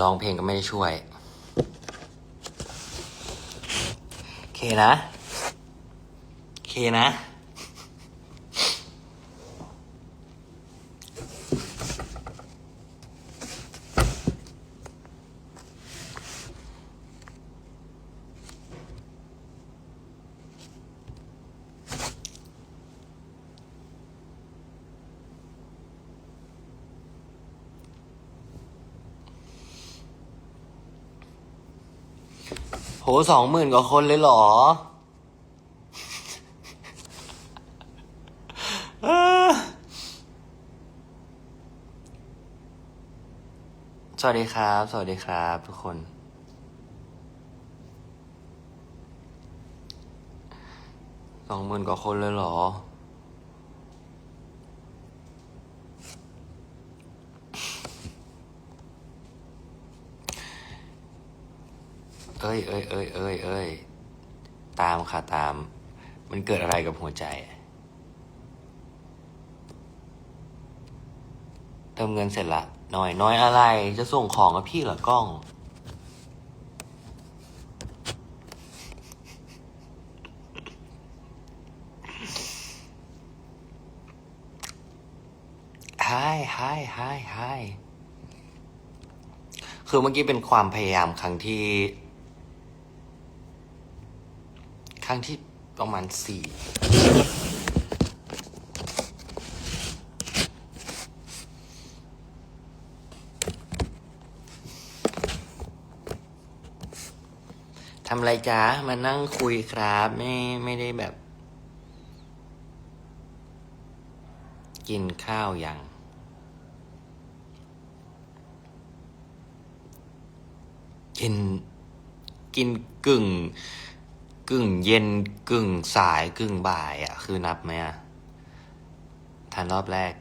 ร้องเพลงก็ไม่ได้ช่วย โอเคนะ โอเคนะ โหสองหมื่นกว่าคนเลยเหรอ สวัสดีครับ สวัสดีครับ ทุกคน สองหมื่นกว่าคนเลยเหรอ ยเอ้ยเอ้ยเอ้ยเอ้ยตามค่ะตาม มันเกิดอะไรกับหัวใจเติมเงินเสร็จละหน่อยน้อยอะไรจะส่งของกับพี่เหรอกล้องไฮไฮไฮไฮคือเมื่อกี้เป็นความพยายามครั้งที่ ครั้งที่ประมาณสี่ทำไรจ๊ะมานั่งคุยครับ ไม่ไม่ได้แบบ กินข้าวยังกินกินกึ่ง กึ่งเย็นกึ่งสายกึ่งบ่ายอะ คือนับไหมอะทันรอบแรก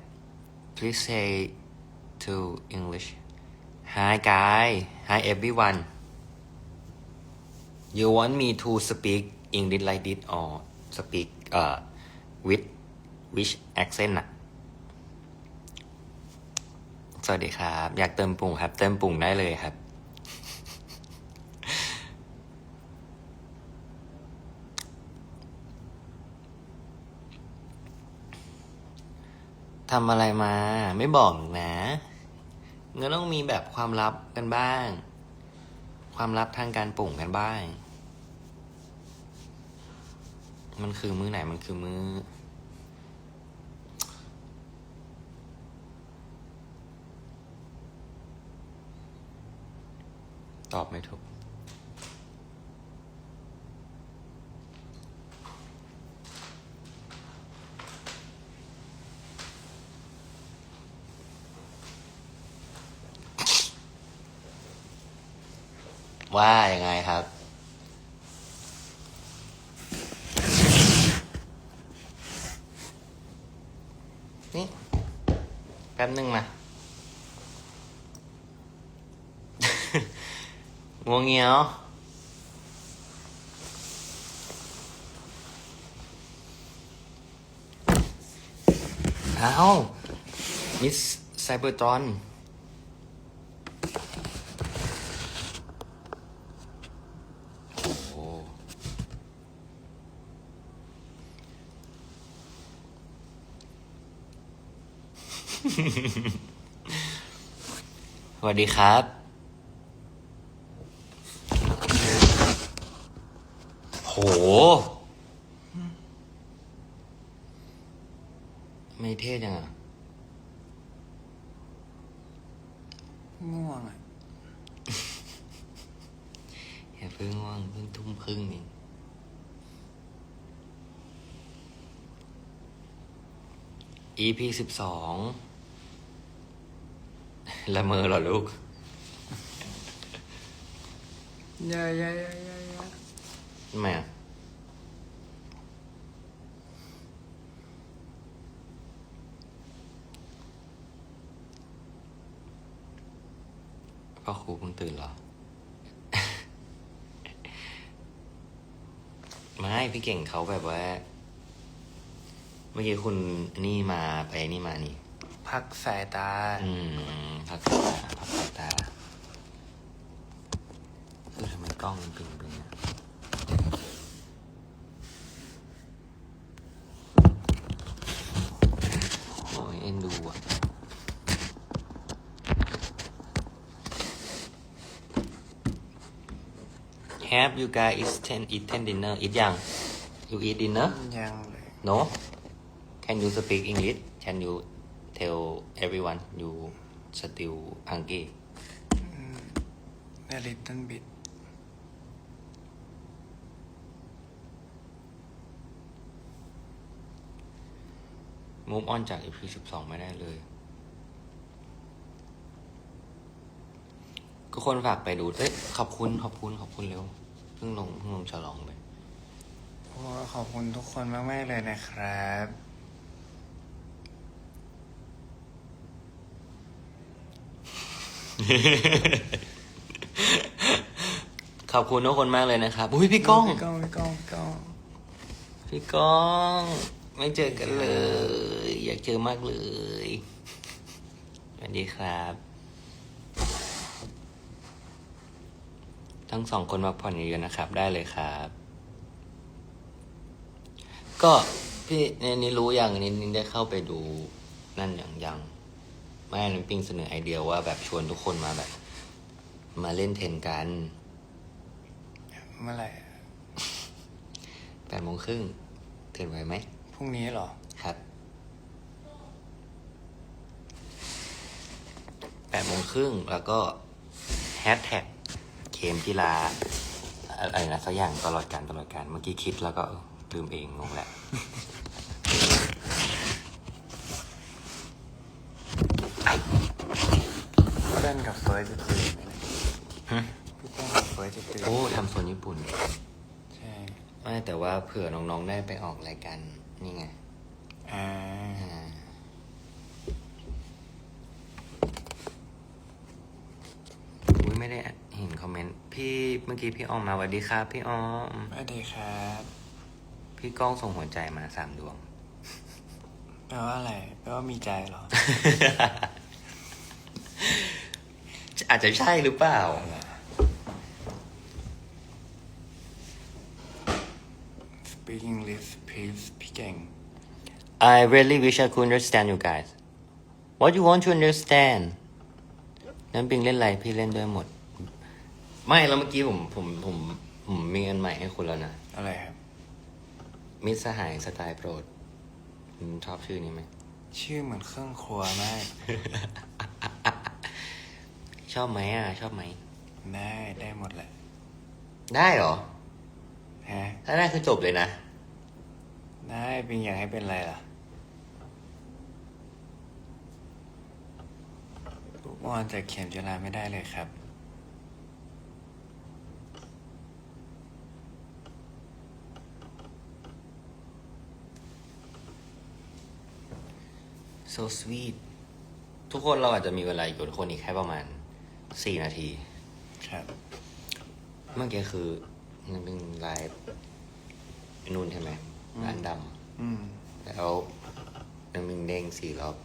please say to English hi guy hi everyone you want me to speak English like this or speak uh with which accent อะสวัสดีครับ อยากเติมปุ่งครับ เติมปุ่งได้เลยครับ ทำอะไรมา ไม่บอกหรอกนะก็ต้องมีแบบความลับกันบ้าง ความลับทางการปุ่งกันบ้าง มันคือมือไหนมันคือมือตอบไม่ ว่ายังไงครับ นี่แป๊บนึงมาง่วงเงี้ยวอ้ามิสไซเบอร์ตรอน โอ้ สวัสดีครับ โห ไม่เท่จังอะง่วงอะอย่าเพิ่งว่างเพิ่งทุ่มครึ่งเอง EP สิบสอง ละเมอเหรอลูกยายายายายาทำไมอะพ่อครูเพิ่งตื่นเหรอ ไม่ พี่เก่งเขาแบบว่า เมื่อกี้คุณนี่มาไปนี่มานี่ พักสายตา อืมพักสายตาพักสายตากล้องมันตึงตึงๆนะโอ้ยเอ็นดูอะ Have you guys eaten eaten dinner eat ยัง you eat dinner ยังเลย no can you speak English can you tell everyone you still hungry ในลิตเติ้ลบิดมูฟออนจาก EP สิบสองไม่ได้เลย ก็คนฝากไปดู เอ้ย ขอบคุณ ขอบคุณ ขอบคุณเร็ว เพิ่งลง เพิ่งลงฉลองไปโอ้ขอบคุณทุกคนมาก ๆ เลยนะครับ ขอบคุณทุกคนมากเลยนะครับอุ้ยพี่ก้อง พี่ก้องพี่ก้องพี่ก้องพี่ก้อง ไม่เจอกันเลย อยากเจอมากเลยสวัสดีครับ ทั้งสองคนมาผ่อนเยอะๆนะครับ ได้เลยครับ ก็พี่ในนี้รู้อย่างนี้นี่ได้เข้าไปดูนั่นอย่างยัง ไม่น้ำปิงเสนอไอเดียว่าแบบชวนทุกคนมาแบบ มาเล่นเทนกันเมื่อไหร่แปดโมงครึ่งตื่นไหวไหม พรุ่งนี้เหรอครับแปดโมงครึ่งแล้วก็แฮชแท็กเข็มกีฬาอะไรนะสักอย่างตลอดการตลอดการเมื่อกี้คิดแล้วก็เออลืมเองงงแหละ เต้นกับเฟิร์สจะตื่นไหมเนี่ยฮะพี่เต้นกับเฟิร์สจะตื่นโอ้ทำโซนญี่ปุ่นใช่ไม่แต่ว่าเผื่อน้องๆได้ไปออกรายการนี่ไงอ่าอ่าอุ้ยไม่ได้เห็นคอมเมนต์พี่เมื่อกี้พี่ออมมาสวัสดีครับพี่ออม สวัสดีครับพี่ก้องส่งหัวใจมาสามดวง แปลว่าอะไรแปลว่ามีใจเหรอ อาจจะใช่หรือเปล่า Speaking English please พี่เก่ง I really wish I could understand you guys What you want to understand นั้นปิงเล่นอะไรพี่เล่นด้วยหมด ไม่แล้วเมื่อกี้ผมผมผมผมมีอันใหม่ให้คุณแล้วนะ อะไรครับ มิตรสหายสไตล์โปรดคุณชอบชื่อนี้ไหม ชื่อเหมือนเครื่องครัวมาก ชอบไหมอะ ชอบไหม ได้ได้หมดแหละได้เหรอ ฮะถ้าได้คือจบเลยนะ ได้เป็นอยากให้เป็นอะไรล่ะลูกบอลจากเข็มจุฬาไม่ได้เลยครับ so sweet ทุกคนเราอาจจะมีเวลาอยู่กับคนอีกแค่ประมาณ สี่นาที ครับ เมื่อกี้คือมันเป็นไลฟ์นู่นใช่ไหมร้านดอืมำแล้วมันมีเด้งสี่รอบ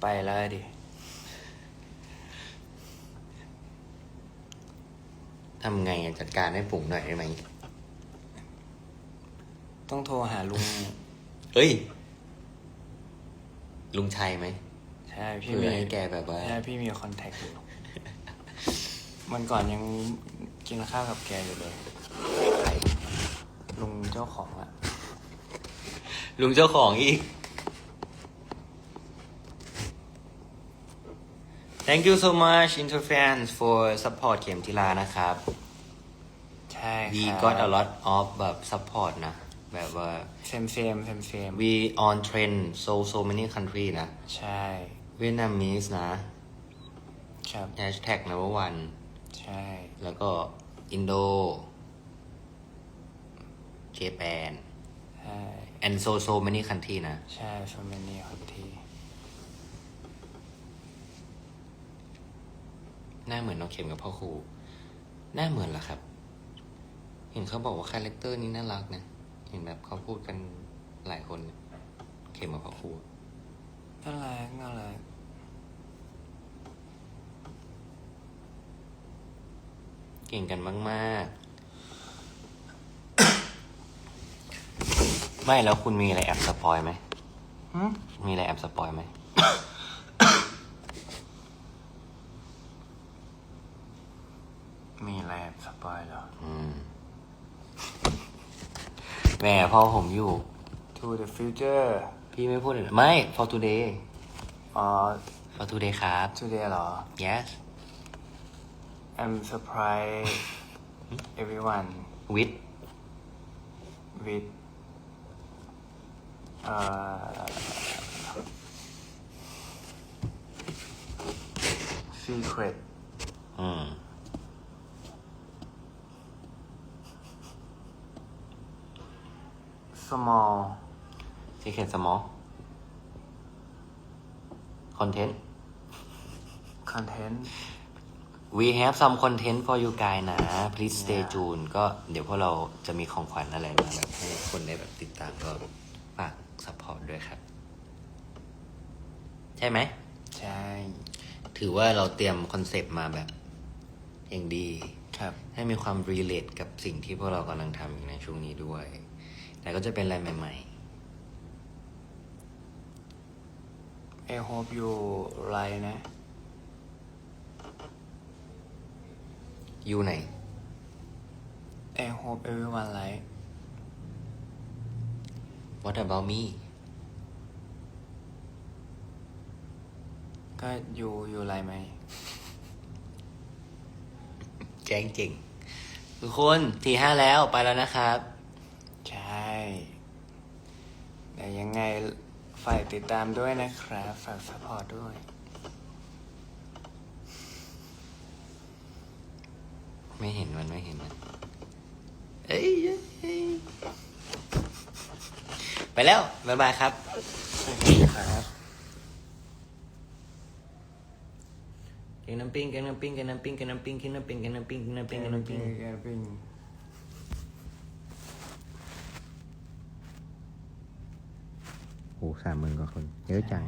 ไปแล้วดิ ทำไงอะจัดการให้ปุ่มหน่อยได้ไหมต้องโทรหาลุงเฮ้ย ลุงชัยไหม ใช่พี่เพื่อมีให้แกแบบว่า ใช่พี่มีคอนแทคอยู่มันก่อนยังกินข้าวกับแกอยู่เลยใครลุงเจ้าของอะลุงเจ้าของอีก Thank you so much Interfans for support เข็มทิลานะครับ ใช่ค we รับ got a lot of แบบ support นะ แบบว่า เซมเซมเซมเซม we on trend so so many country นะ ใช่ Vietnamese นะครับ hashtag number one ใช่ แล้วก็อินโดเจแปนใช่ and so so many country นะ ใช่ฟมินี่ครับทีหน้าเหมือนน้องเข็มกับพ่อครู หน้าเหมือนเหรอครับ เห็นเขาบอกว่าคาแรคเตอร์นี้น่ารักนะ เห็นแบบเขาพูดกันหลายคน เข็มกับพ่อครู น่ารักน่ารักเก่งกันมากๆ ไม่แล้วคุณมีอะไรแอบสปอยไหม หึมีอะไรแอบสปอยไหม มีอะไรสปอยเหรอ อืมแหมพอผมอยู่ To the future พี่ไม่พูดเลยไม่ for today อ๋อ for today ครับ today เหรอ yes I'm surprised everyone with with uh, secret อืม small secret small content content we have some content for you guys นะ please stay tuned ก็เดี๋ยวพวกเราจะมีของขวัญอะไรมาแบบให้คนได้แบบติดตามก็ฝาก support ด้วยครับ ใช่ไหม ใช่ ถือว่าเราเตรียมคอนเซปต์มาแบบ อย่างดี ครับ ให้มีความ relate กับสิ่งที่พวกเรากำลังทำอยู่ในช่วงนี้ด้วย แต่ก็จะเป็นอะไรใหม่ I hope you like นะๆอยู่ไหน I hope everyone like What about me ก็อยู่อยู่ไรไหม แจ้งจริงทุกคนทีห้าแล้วไปแล้วนะครับ ใช่ แต่ยังไง ฝายติดตามด้วยนะครับ ฝากสปอร์ตด้วย ไม่เห็นมันไม่เห็นมันเอ้ยเอ้ยไปแล้ว บ๊ายบายครับใช่ครับกินน้ำปิ้งกินน้ำปิ้งกินน้ำปิ้งกินน้ำปิ้งกินน้ำปิ้งกินน้ำปิ้งกินน้ำปิ้งกินน้ำปิ้ง แกปิ้ง โห สามหมื่นกว่าคน เยอะจัง